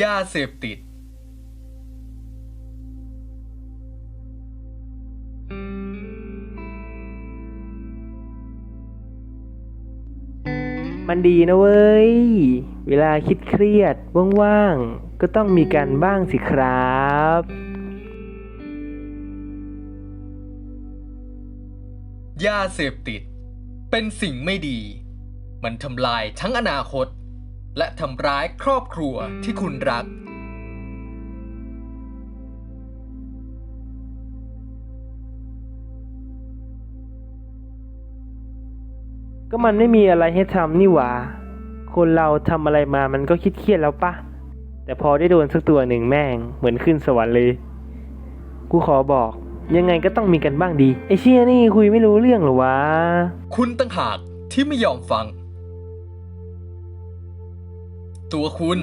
ยาเสพติด มันดีนะเว้ย เวลาคิดเครียดว่างๆ ก็ต้องมีกันบ้างสิครับยาเสพติด เป็นสิ่งไม่ดี มันทำลายทั้งอนาคต และทำร้ายครอบครัวที่คุณรัก ก็มันไม่มีอะไรให้ทำนี่หว่า คนเราทำอะไรมามันก็คิดเครียดแล้วปะ แต่พอได้โดนสักตัวหนึ่งแม่ง เหมือนขึ้นสวรรค์เลย กูขอบอก ยังไงก็ต้องมีกันบ้างดี ไอเชี่ยนี่คุยไม่รู้เรื่องเหรอวะ คุณตั้งหากที่ไม่ยอมฟัง ตัวคุณ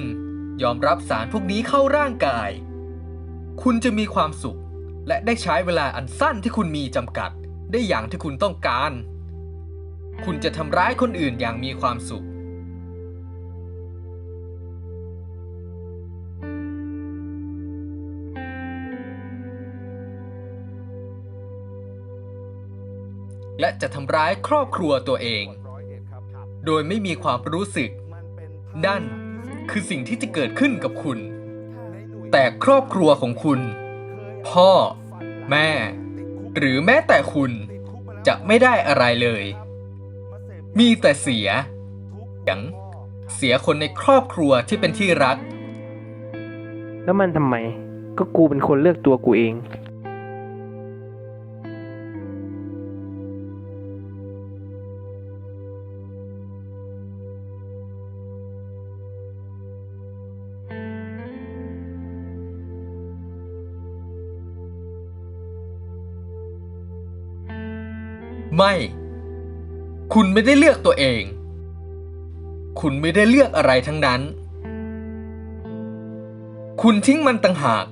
ยอมรับสารพวกนี้เข้าร่างกาย คุณจะมีความสุข และได้ใช้เวลาอันสั้นที่คุณมีจำกัด ได้อย่างที่คุณต้องการ คุณจะทำร้ายคนอื่นอย่างมีความสุข และจะทำร้ายครอบครัวตัวเอง โดยไม่มีความรู้สึก นั่น คือสิ่งที่จะเกิดขึ้นกับคุณ แต่ครอบครัวของคุณ พ่อ แม่ หรือแม้แต่คุณจะไม่ได้อะไรเลย มีแต่เสียอย่างเสียคนในครอบครัวที่เป็นที่รัก แล้วมันทำไม ก็กูเป็นคนเลือกตัวกูเอง ไม่ คุณไม่ได้เลือกตัวเอง คุณไม่ได้เลือกอะไรทั้งนั้น คุณทิ้งมันต่างหาก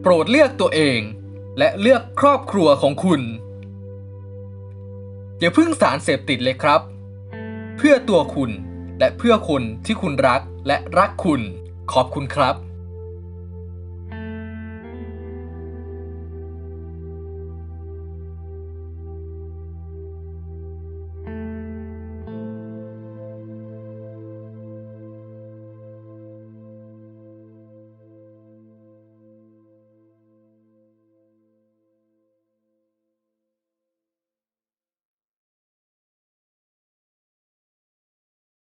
โปรดเลือกตัวเองและเลือกครอบครัวของคุณ อย่าพึ่งสารเสพติดเลยครับ เพื่อตัวคุณและเพื่อคนที่คุณรักและรักคุณ ขอบคุณครับ